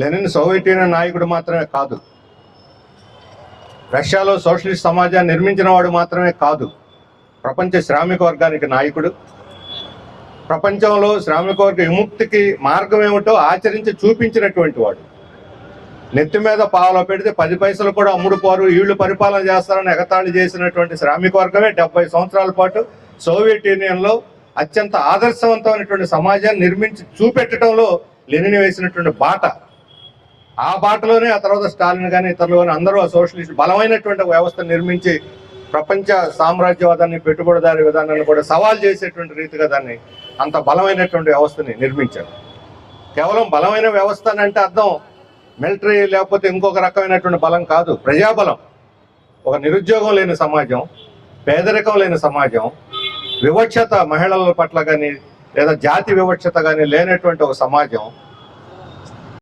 Lenin Soviet union నాయకుడు మాత్రమే కాదు. రష్యాలో సోషలిస్ట్ సమాజాన్ని నిర్మించిన వాడు మాత్రమే కాదు. ప్రపంచ శ్రామిక వర్గానికి నాయకుడు. ప్రపంచంలో శ్రామిక వర్గ విముక్తికి మార్గం ఏమిటో ఆచరించి చూపించినటువంటి వాడు. నెత్తి మీద పావులో పెడితే పది పైసలు కూడా అమ్ముడుపోరు వీళ్ళు పరిపాలన చేస్తారని ఎగతాళి చేసినటువంటి శ్రామిక వర్గమే డెబ్బై సంవత్సరాల పాటు సోవియట్ యూనియన్లో అత్యంత ఆదర్శవంతమైనటువంటి సమాజాన్ని నిర్మించి చూపెట్టడంలో లెనిని వేసినటువంటి బాట. ఆ బాటలోనే ఆ తర్వాత స్టాలిన్ కానీ ఇతరులు కానీ అందరూ ఆ సోషలిస్ట్ బలమైనటువంటి వ్యవస్థ నిర్మించి ప్రపంచ సామ్రాజ్యవాదాన్ని పెట్టుబడిదారి విధానాన్ని కూడా సవాల్ చేసేటువంటి రీతిగా దాన్ని అంత బలమైనటువంటి వ్యవస్థని నిర్మించారు. కేవలం బలమైన వ్యవస్థ అని అంటే అర్థం మిలిటరీ లేకపోతే ఇంకొక రకమైనటువంటి బలం కాదు. ప్రజాబలం. ఒక నిరుద్యోగం లేని సమాజం పేదరికం లేని సమాజం వివక్షత మహిళల పట్ల కానీ లేదా జాతి వివక్షత కానీ లేనటువంటి ఒక సమాజం